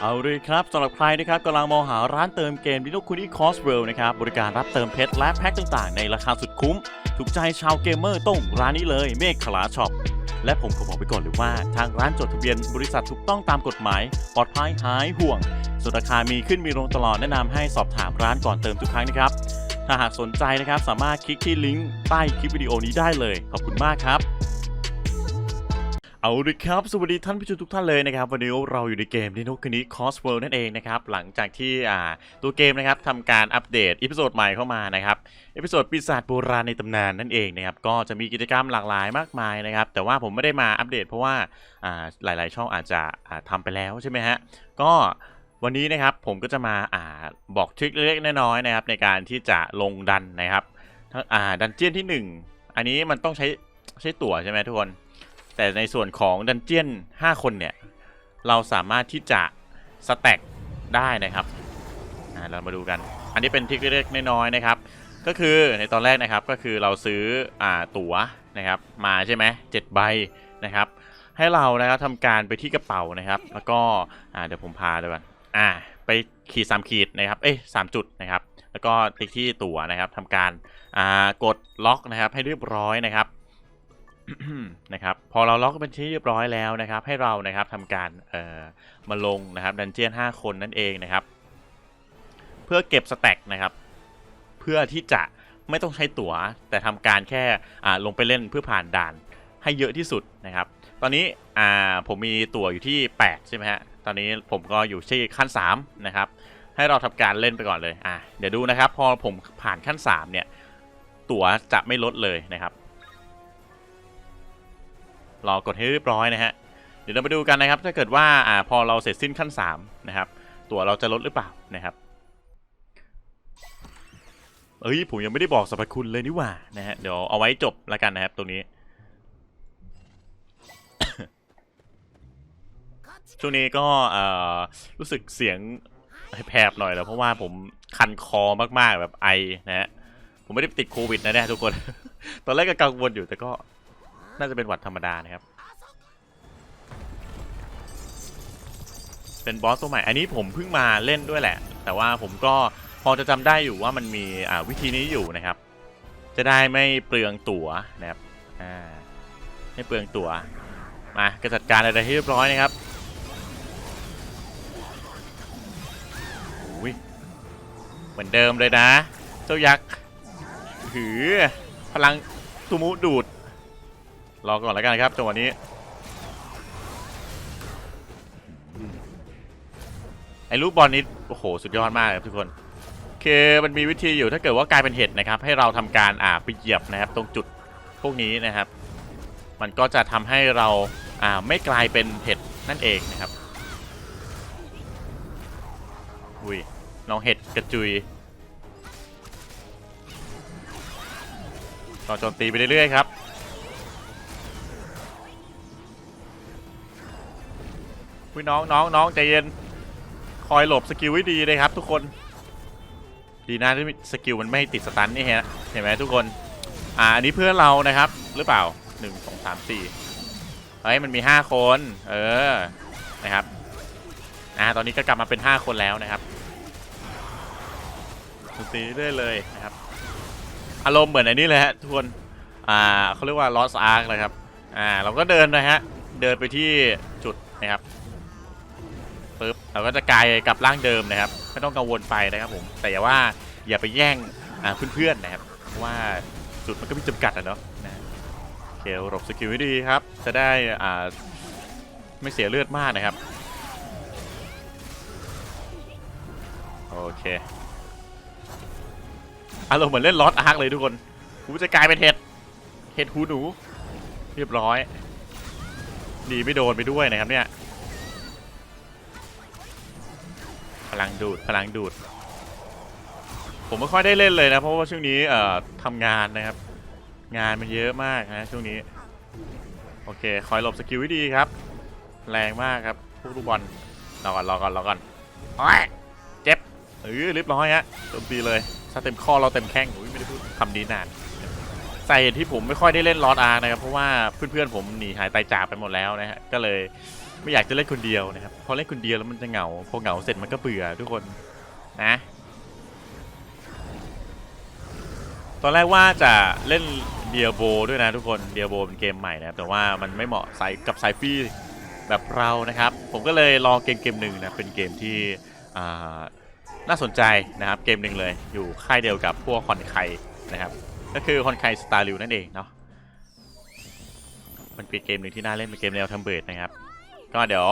เอาเลยครับสำหรับใครนะครับกำลังมองหาร้านเติมเกมดิโนคุนีคอสเวลนะครับบริการรับเติมเพชรและแพ็คต่างๆ ในราคาสุดคุ้ม ถูกใจชาวเกมเมอร์ต้องร้านนี้เลยเมฆขลาช็อปและผมขอบอกไปก่อนเลยว่า ทางร้านจดทะเบียนบริษัทถูกต้องตามกฎหมาย ปลอดภัยหายห่วงส่วนราคามีขึ้นมีลงตลอดแนะนำให้สอบถามร้านก่อนเติมทุกครั้งนะครับ ถ้าหากสนใจนะครับสามารถคลิกที่ลิงก์ใต้คลิปวิดีโอนี้ได้เลย ขอบคุณมากครับ เอาลยครับ สวัสดีท่านผู้ชมทุกท่านเลยนะครับ วันนี้เราอยู่ในเกม Nino k u n i Cross World นั่นเองนะครับ หลังจากที่อ่าตัวเกมนะครับทำการอัปเดตอีพิโซดใหม่เข้ามานะครับอีพิโซดปีศาจโบราณในตำนานนั่นเองนะครับ ก็จะมีกิจกรรมหลากหลายมากมายนะครับ แต่ว่าผมไม่ได้มาอัปเดตเพราะว่าอ่าหลาย ๆ ช่องอาจจะอ่าทำไปแล้วใช่ไหมฮะ ก็วันนี้นะครับผมก็จะมาอ่าบอกทริคเล็กๆน้อยๆนะครับในการที่จะลงดันนะครับอ่าดันเจียนที่หนึ่งอันนี้มันต้องใช้ใช้ตั๋วใช่ไหมทุกคน แต่ในส่วนของดันเจียน 5 คนเนี่ย เราสามารถที่จะสแต็กได้นะครับอ่าเรามาดูกัน อันนี้เป็นทริคเล็กน้อยๆนะครับ ก็คือในตอนแรกนะครับก็คือเราซื้ออ่าตั๋วนะครับ มาใช่ไหมเจ็ดใบนะครับ ให้เรานะครับทำการไปที่กระเป๋านะครับ แล้วก็อ่าเดี๋ยวผมพาเลยก่อนอ่า ไปขีดสามขีดนะครับ เอ้ยสามจุดนะครับ แล้วก็ติ๊กที่ตั๋วนะครับทำการอ่ากดล็อกนะครับให้เรียบร้อยนะครับ นะครับพอเราล็อกเป็นที่เรียบร้อยแล้วนะครับ ให้เรานะครับทำการเอ่อมาลงนะครับดันเจียน 5 คนนั่นเองนะครับ เพื่อเก็บสแต็กนะครับ เพื่อที่จะไม่ต้องใช้ตั๋ว แต่ทำการแค่อ่าลงไปเล่นเพื่อผ่านด่านให้เยอะที่สุดนะครับ ตอนนี้อ่าผมมีตั๋วอยู่ที่ 8 ใช่ไหมฮะตอนนี้ผมก็อยู่ที่ขั้น 3 นะครับ ให้เราทำการเล่นไปก่อนเลยอะเดี๋ยวดูนะครับ พอผมผ่านขั้น 3 เนี่ยตั๋วจะไม่ลดเลยนะครับ รอกดให้เรียบร้อยนะฮะเดี๋ยวเราไปดูกันนะครับ ถ้าเกิดว่าอ่าพอเราเสร็จสิ้นขั้น3นะครับตัวเราจะลดหรือเปล่านะครับเอ้ยผมยังไม่ได้บอกสรรพคุณเลยนี่หว่านะฮะเดี๋ยวเอาไว้จบแล้วกันนะครับตรงนี้ช่วงนี้ก็เอ่อรู้สึกเสียงแผบหน่อยแล้วเพราะว่าผมคันคอมากๆแบบไอนะฮะผมไม่ได้ติดโควิดนะเนี่ยทุกคน ตอนแรกก็กังวลอยู่แต่ก็ น่าจะเป็นหวัดธรรมดานะครับ เป็นบอสตัวใหม่ อันนี้ผมเพิ่งมาเล่นด้วยแหละ แต่ว่าผมก็พอจะจำได้อยู่ว่ามันมีวิธีนี้อยู่นะครับ จะได้ไม่เปลืองตั๋วนะครับไม่เปลืองตั๋วมากระจัดการอะไรให้เรียบร้อยนะครับเหมือนเดิมเลยนะ เจ้ายักษ์หือพลังตุมุดูด รอก่อนแล้วกันครับจังหวะนี้ไอ้ลูกบอลนี้โอ้โหสุดยอดมากครับทุกคนคือมันมีวิธีอยู่ถ้าเกิดว่ากลายเป็นเห็ดนะครับ ให้เราทำการอ่าไปเหยียบนะครับ ตรงจุดพวกนี้นะครับ มันก็จะทำให้เราอ่าไม่กลายเป็นเห็ดนั่นเองนะครับอุ้ยน้องเห็ดกระจุยต่อโจมตีไปเรื่อยๆครับ คุยน้องน้องน้องใจเย็น คอยหลบสกิลไว้ดีเลยครับ ทุกคน ดีนะที่สกิลมันไม่ติดสตันนี่ฮะเห็นไหมทุกคน อ่าอันนี้เพื่อนเรานะครับ หรือเปล่าหนึ่งสองสามสี่เฮ้ยมันมีห้าคน เออนะครับ อ่าตอนนี้ก็กลับมาเป็นห้าคนแล้วนะครับตีเรื่อยเลยนะครับ อารมณ์เหมือนอ้นี่เลยฮะทุกคนอ่าเขาเรียกว่า lost ark เลยครับ อ่า เราก็เดินนะฮะ เดินไปที่จุดนะครับ ปึ๊บเราก็จะกลายกลับร่างเดิมนะครับไม่ต้องกังวลไปนะครับผมแต่อย่าว่าอย่าไปแย่งเพื่อนๆนะครับเพราะว่าจุดมันก็มีจำกัดอะเนาะนะโอเคหลบสกิลให้ดีครับ จะได้อ่าไม่เสียเลือดมากนะครับโอเคอารมณ์เหมือนเล่นลอสอาร์คเลยทุกคนกูจะกลายเป็นเห็ดเห็ดหูหนู เรียบร้อย ดีไม่โดนไปด้วยนะครับเนี่ย ลังดูดพลังดูด ผมไม่ค่อยได้เล่นเลยนะ เพราะว่าช่วงนี้เอ่อทำงานนะครับ งานมันเยอะมากนะช่วงนี้ โอเค คอยหลบสกิลให้ดีครับ แรงมากครับพวกลูกบอลรอก่อนรอก่อนรอก่อนโอ้ยเจ็บเออเรียบร้อยฮะโจมตีเลยถ้าเต็มข้อเราเต็มแข้งอุ้ยไม่ได้พูดคำดีนาน ใส่ที่ผมไม่ค่อยได้เล่นลอตอาร์นะครับเพราะว่าเพื่อนๆผมหนีหายตายจากไปหมดแล้วนะฮะก็เลยไม่อยากจะเล่นคนเดียวนะครับพอเล่นคนเดียวแล้วมันจะเหงาพอเหงาเสร็จมันก็เบื่อทุกคนนะ ตอนแรกว่าจะเล่นเดียโบด้วยนะทุกคนเดียโบเป็นเกมใหม่นะครับแต่ว่ามันไม่เหมาะสายกับสายฟรีแบบเรานะครับ ผมก็เลยลองเกมเกมหนึ่งนะเป็นเกมที่น่าสนใจนะครับเกมหนึ่งเลยอยู่ค่ายเดียวกับพวกคอนไคนะครับ ก็คือคอนไคสตาร์ลิวนั่นเองเนาะมันเป็นเกมหนึ่งที่น่าเล่นเป็นเกมแนวทำเบิร์ดนะครับ ก็เดี๋ยว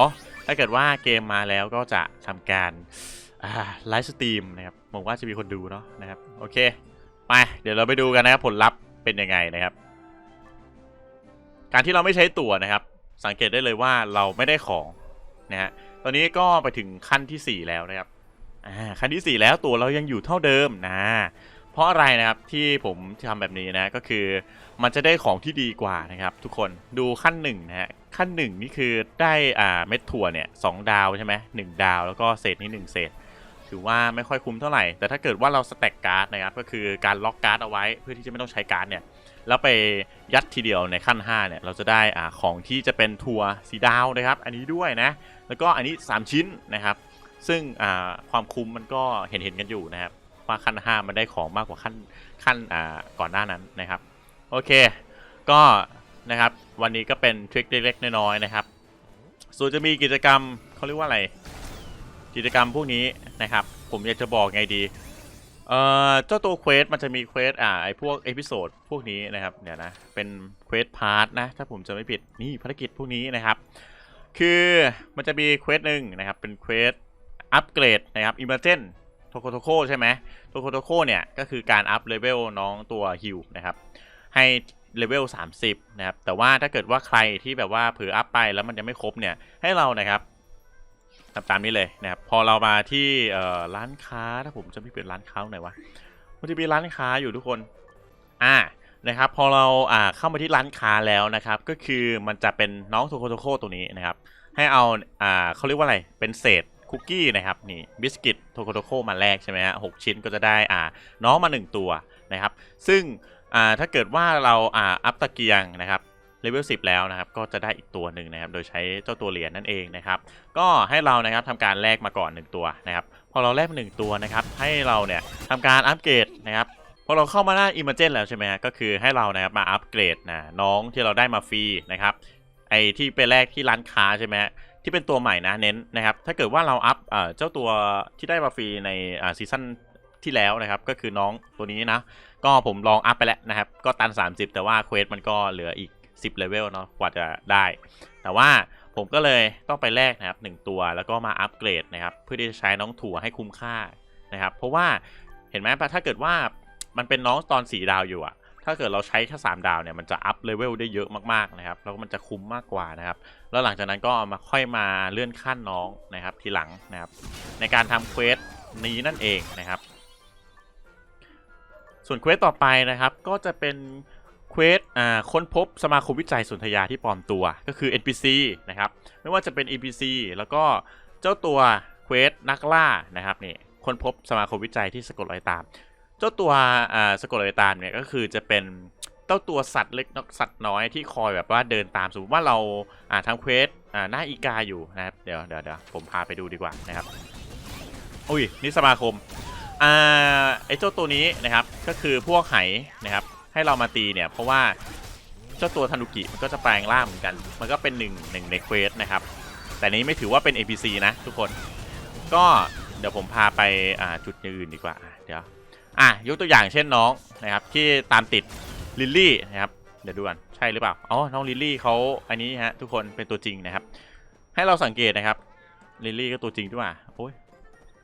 ถ้าเกิดว่าเกมมาแล้วก็จะทำการไลฟ์สตรีมนะครับผมว่าจะมีคนดูเนาะนะครับโอเคไปเดี๋ยวเราไปดูกันนะครับผลลัพธ์เป็นยังไงนะครับ การที่เราไม่ใช้ตั๋วนะครับ สังเกตได้เลยว่าเราไม่ได้ของนะฮะตอนนี้ก็ไปถึงขั้นที่ 4 แล้วนะครับอ่าขั้นที่ 4 แล้วตั๋วเรายังอยู่เท่าเดิมนะ เพราะอะไรนะครับที่ผมทำแบบนี้นะก็คือมันจะได้ของที่ดีกว่านะครับ ทุกคนดูขั้นหนึ่งนะฮะขั้นหนึ่งนี่คือได้อ่าเม็ดถั่วเนี่ยสองดาวใช่ไหมหนึ่งดาวแล้วก็เศษนี่หนึ่งเศษถือว่าไม่ค่อยคุ้มเท่าไหร่ แต่ถ้าเกิดว่าเราสแต็กการ์ดนะครับก็คือการล็อกการ์ดเอาไว้เพื่อที่จะไม่ต้องใช้การ์ดเนี่ยแล้วไปยัดทีเดียวในขั้น 5 เนี่ย เราจะได้อ่าของที่จะเป็นทัวร์สีดาวนะครับ อันนี้ด้วยนะ แล้วก็อันนี้ 3 ชิ้นนะครับ ซึ่งอ่าความคุ้มมันก็เห็นเห็นกันอยู่นะครับ ว่าขั้น 5 มันได้ของมากกว่าขั้นขั้นอ่าก่อนหน้านั้นนะครับ โอเค ก็นะครับวันนี้ก็เป็นทริคเล็กๆน้อยๆนะครับ ส่วนจะมีกิจกรรมเขาเรียกว่าอะไร กิจกรรมพวกนี้นะครับ ผมอยากจะบอกไงดีเอ่อเจ้าตัวเควสมันจะมีเควสอ่าไอพวกเอพิโซดพวกนี้นะครับเดี๋ยวนะเป็นเควสพาร์ทนะถ้าผมจะไม่ผิดนี่ภารกิจพวกนี้นะครับ คือมันจะมีเควสหนึ่งนะครับเป็นเควสอัปเกรดนะครับอิมเมอร์เจน ทโคโทโคใช่ไหมโทโคโทโคเนี่ยก็คือการอัพเลเวลน้องตัวฮิวนะครับให้เลเวล30นะครับแต่ว่าถ้าเกิดว่าใครที่แบบว่าเผืออัพไปแล้วมันยังไม่ครบเนี่ยให้เรานะครับทำตามนี้เลยนะครับพอเรามาที่ร้านค้าถ้าผมจะไม่เป็นร้านค้าไหนวะมันจะมีร้านค้าอยู่ทุกคนอ่านะครับพอเราอ่าเข้ามาที่ร้านค้าแล้วนะครับ ก็คือมันจะเป็นน้องโทโคโทโคตัวนี้นะครับ ให้เอาอ่าเขาเรียกว่าอะไรเป็นเศษ คุกกี้นะครับนี่บิสกิตโทโคโทโคมาแรกใช่ไหมฮะหกชิ้นก็จะได้อ่าน้องมา 1 ตัวนะครับ ซึ่งอ่าถ้าเกิดว่าเราอ่าอัพตะเกียงนะครับเลเวล10 แล้วนะครับ ก็จะได้อีกตัวหนึ่งนะครับ โดยใช้เจ้าตัวเหรียญนั่นเองนะครับ ก็ให้เรานะครับทำการแลกมาก่อน 1 ตัวนะครับ พอเราแลกมาหนึ่งตัวนะครับ ให้เราเนี่ยทำการอัปเกรดนะครับ พอเราเข้ามาหน้า i m a g e n แล้วใช่ไหมฮะก็คือให้เรานะครับมาอัปเกรดนะน้องที่เราได้มาฟรีนะครับ ไอที่ไปแลกที่ร้านค้าใช่ไหม ที่เป็นตัวใหม่นะเน้นนะครับ ถ้าเกิดว่าเราอัพเจ้าตัวที่ได้มาฟรีในซีซั่นที่แล้วนะครับ ก็คือน้องตัวนี้นะ ก็ผมลองอัพไปแล้วนะครับ ก็ตัน 30 แต่ว่าเควสมันก็เหลืออีก 10เลเวลเนาะกว่าจะได้ แต่ว่าผมก็เลยต้องไปแลกนะครับหนึ่งตัวแล้วก็มาอัปเกรดนะครับ เพื่อที่จะใช้น้องถั่วให้คุ้มค่านะครับ เพราะว่าเห็นไหมถ้าเกิดว่ามันเป็นน้องตอนสีดาวอยู่อะ ถ้าเกิดเราใช้แค่3ดาวเนี่ยมันจะอัพเลเวลได้เยอะมากๆนะครับแล้วมันจะคุ้มมากกว่านะครับ แล้วหลังจากนั้นก็ามาค่อยมาเลื่อนขั้นน้องนะครับทีหลังนะครับ ในการทำเควสนี้นั่นเองนะครับ ส่วนเควสต่อไปนะครับก็จะเป็นเควสอ่าค้นพบสมาคมวิจัยสุนธยาที่ปลอมตัวก็คือ NPC นะครับไม่ว่าจะเป็น NPC แล้วก็เจ้าตัวเควสนักล่านะครับนี่ค้นพบสมาคมวิจัยที่สะกดรอยตาม เจ้าตัวอ่าสะกดรอยตามเนี่ยก็คือจะเป็นเจ้าตัวสัตว์เล็กนกสัตว์น้อยที่คอยแบบว่าเดินตามสมมติว่าเราอ่าทำเควสอ่าหน้าอีกาอยู่นะครับเดี๋ยวเดี๋ยวเดี๋ยวผมพาไปดูดีกว่านะครับอุ้ยนี่สมาคมอ่าไอ้เจ้าตัวนี้นะครับก็คือพวกไหนะครับให้เรามาตีเนี่ยเพราะว่าเจ้าตัวทันุกิมันก็จะแปลงร่างเหมือนกัน มันก็เป็นหนึ่งหนึ่งในเควสนะครับ แต่นี้ไม่ถือว่าเป็น APC นะทุกคน ก็เดี๋ยวผมพาไปอ่าจุดอื่นดีกว่า อะยกตัวอย่างเช่นน้องนะครับที่ตามติดลิลลี่นะครับเดี๋ยวดูกันใช่หรือเปล่าอ๋อน้องลิลลี่เขาอันนี้ฮะทุกคนเป็นตัวจริงนะครับ ให้เราสังเกตนะครับลิลลี่ก็ตัวจริงด้วยว่ะโอ้ย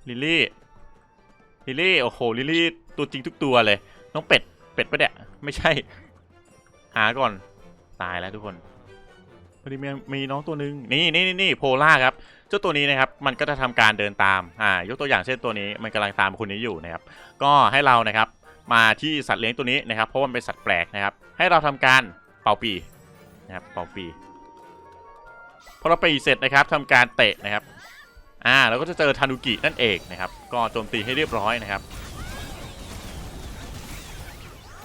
ลิลลี่ลิลลี่โอ้โหลิลลี่ตัวจริงทุกตัวเลย น้องเป็ดเป็ดปะเนี่ยไม่ใช่ หาก่อนตายแล้วทุกคนพอดีมีมีน้องตัวหนึ่งนี่นี่นี่โพล่าครับ เจ้าตัวนี้นะครับมันก็จะทำการเดินตามอ่ายกตัวอย่างเช่นตัวนี้มันกำลังตามคนนี้อยู่นะครับก็ให้เรานะครับมาที่สัตว์เลี้ยงตัวนี้นะครับ เพราะมันเป็นสัตว์แปลกนะครับ ให้เราทำการเป่าปีนะครับเป่าปีพอเราปีเสร็จนะครับทำการเตะนะครับอ่าเราก็จะเจอทานุกินั่นเองนะครับ ก็โจมตีให้เรียบร้อยนะครับ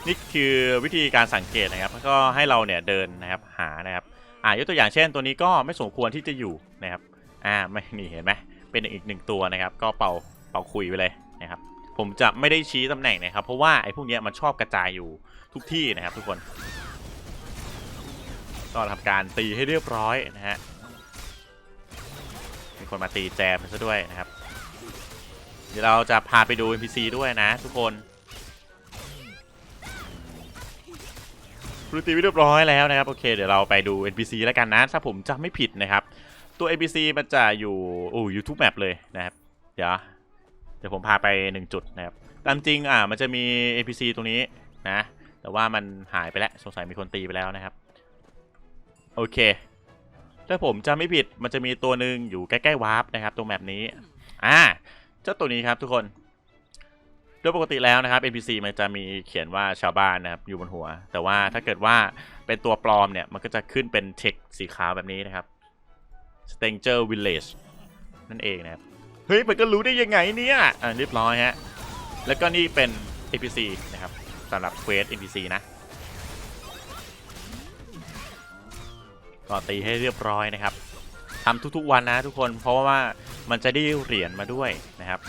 นี่คือวิธีการสังเกตนะครับ ก็ให้เราเนี่ยเดินนะครับหานะครับอ่ายกตัวอย่างเช่นตัวนี้ก็ไม่สมควรที่จะอยู่นะครับ อ่าไม่นี่เห็นไหมเป็นอีกหนึ่งตัวนะครับ ก็เป่าเป่าคุยไปเลยนะครับ ผมจะไม่ได้ชี้ตำแหน่งนะครับ เพราะว่าไอ้พวกนี้มันชอบกระจายอยู่ทุกที่นะครับ ทุกคนก็ทำการตีให้เรียบร้อยนะฮะมีคนมาตีแจมซะด้วยนะครับ เดี๋ยวเราจะพาไปดู NPC ด้วยนะ ทุกคนรูตีไว้เรียบร้อยแล้วนะครับ โอเค เดี๋ยวเราไปดู NPC แล้วกันนะ ถ้าผมจำไม่ผิดนะครับ ตัว NPC มันจะอยู่โอ้ YouTube Map เลยนะครับ เดี๋ยวเดี๋ยวผมพาไป 1 จุดนะครับ ตามจริงอะมันจะมี NPC ตรงนี้นะ แต่ว่ามันหายไปแล้วสงสัยมีคนตีไปแล้วนะครับ โอเค ถ้าผมจำไม่ผิดมันจะมีตัวหนึ่งอยู่ใกล้ๆวาร์ปนะครับ ตรงแมปนี้อ่าเจ้าตัวนี้ครับทุกคนโดยปกติแล้วนะครับ NPC มันจะมีเขียนว่าชาวบ้านนะครับอยู่บนหัว แต่ว่าถ้าเกิดว่าเป็นตัวปลอมเนี่ยมันก็จะขึ้นเป็นเช็คสีขาวแบบนี้นะครับ Stranger Village นั่นเองนะครับ เฮ้ย มันก็รู้ได้ยังไงเนี่ย อ่าเรียบร้อยฮะ แล้วก็นี่เป็น NPC นะครับสำหรับเควส NPC นะ ก็ตีให้เรียบร้อยนะครับทำทุกๆวันนะทุกคน เพราะว่ามันจะได้เหรียญมาด้วยนะครับ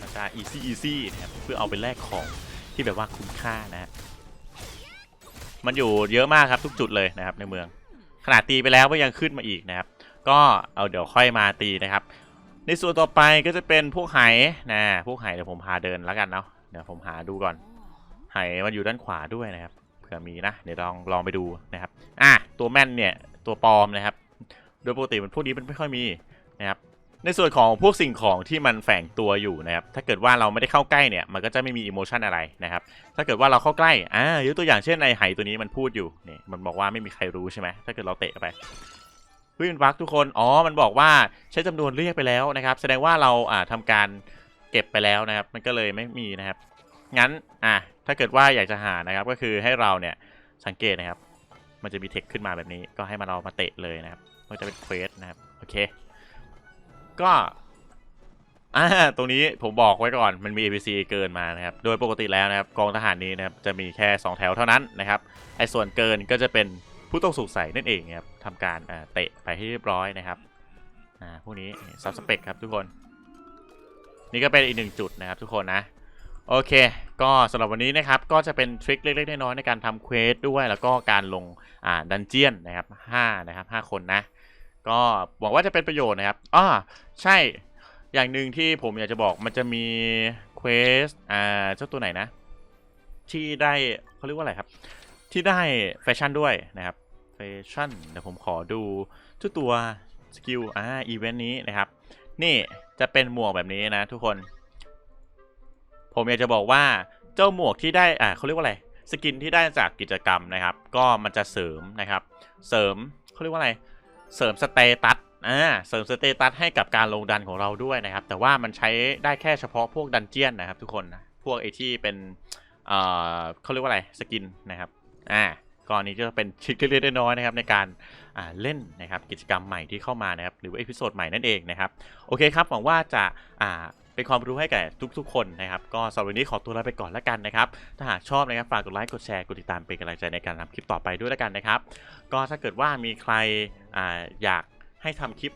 มันจะ easy easy นะครับเพื่อเอาไปแลกของที่แบบว่าคุ้มค่านะฮะมันอยู่เยอะมากครับทุกจุดเลยนะครับในเมือง ขนาดตีไปแล้วก็ยังขึ้นมาอีกนะครับ ก็เอาเดี๋ยวค่อยมาตีนะครับ ในส่วนต่อไปก็จะเป็นพวกไหนะพวกไหเดี๋ยวผมพาเดินแล้วกันเนาะเดี๋ยวผมหาดูก่อน ไหมันอยู่ด้านขวาด้วยนะครับเผื่อมีนะเดี๋ยวลองลองไปดูนะครับอะตัวแม่นเนี่ยตัวปลอมนะครับ โดยปกติมันพวกนี้มันไม่ค่อยมีนะครับในส่วนของพวกสิ่งของที่มันแฝงตัวอยู่นะครับ ถ้าเกิดว่าเราไม่ได้เข้าใกล้เนี่ย มันก็จะไม่มีอิโมชันอะไรนะครับ ถ้าเกิดว่าเราเข้าใกล้ อ่ายกตัวอย่างเช่นในไหตัวนี้มันพูดอยู่เนี่ยมันบอกว่าไม่มีใครรู้ใช่ไหมถ้าเกิดเราเตะไป ฮ้ยมันบักทุกคน อ๋อ มันบอกว่าใช้จำนวนเรียกไปแล้วนะครับ แสดงว่าเราอ่าทำการเก็บไปแล้วนะครับ มันก็เลยไม่มีนะครับ งั้นอะถ้าเกิดว่าอยากจะหานะครับ ก็คือให้เราเนี่ยสังเกตนะครับ มันจะมีเทคขึ้นมาแบบนี้ ก็ให้มาเรามาเตะเลยนะครับมันจะเป็นเควสนะครับ โอเค ก็อ่าตรงนี้ผมบอกไว้ก่อน มันมี APC เกินมานะครับ โดยปกติแล้วนะครับ กองทหารนี้นะครับ จะมีแค่ 2 แถวเท่านั้นนะครับ ไอ้ส่วนเกินก็จะเป็น ผู้ต้องสงสัยนั่นเองครับทำการอ่าเตะไปให้เรียบร้อยนะครับอ่าพวกนี้ซับสเปกครับทุกคน นี่ก็เป็นอีกหนึ่งจุดนะครับทุกคนนะ โอเค ก็สำหรับวันนี้นะครับก็จะเป็นทริคเล็กๆน้อยๆในการทำเควสด้วย แล้วก็การลงอ่าดันเจียนนะครับ5นะครับ5คนนะ ก็หวังว่าจะเป็นประโยชน์นะครับอ้อใช่อย่างหนึ่งที่ผมอยากจะบอกมันจะมีเควสอ่าเจ้าตัวไหนนะ ที่ได้เขาเรียกว่าอะไรครับ ที่ได้แฟชั่นด้วยนะครับแฟชั่นเดี๋ยวผมขอดูเจ้าตัวสกิลอ่าอีเวนต์นี้นะครับ นี่จะเป็นหมวกแบบนี้นะทุกคน ผมอยากจะบอกว่าเจ้าหมวกที่ได้อ่าเขาเรียกว่าอะไรสกินที่ได้จากกิจกรรมนะครับ ก็มันจะเสริมนะครับ เสริมเขาเรียกว่าอะไร เสริมสเตตัสอ่าเสริมสเตตัสให้กับการลงดันของเราด้วยนะครับ แต่ว่ามันใช้ได้แค่เฉพาะพวกดันเจียนนะครับ ทุกคนนะพวกไอที่เป็นเอ่อเขาเรียกว่าอะไรสกินนะครับ อ่าก่อนนี้ก็เป็นชิคเล็กๆน้อยๆนะครับในการอ่าเล่นนะครับกิจกรรมใหม่ที่เข้ามานะครับหรือว่าเอพิโซดใหม่นั่นเองนะครับโอเคครับหวังว่าจะอ่าเป็นความรู้ให้แก่ทุกๆ คนนะครับก็สำหรับวันนี้ขอตัวลาไปก่อนแล้วกันนะครับถ้าหากชอบนะครับฝากกดไลค์กดแชร์กดติดตามเป็นกำลังใจในการทำคลิปต่อไปด้วยแล้วกันนะครับก็ถ้าเกิดว่ามีใครอาอยากให้ทำคลิป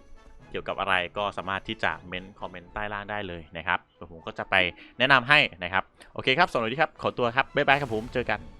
เกี่ยวกับอะไรก็สามารถที่จะเม้นคอมเมนต์ใต้ล่างได้เลยนะครับเดี๋ยวผมก็จะไปแนะนำให้นะครับโอเคครับสวัสดีครับขอตัวครับบ๊ายบายครับผมเจอกัน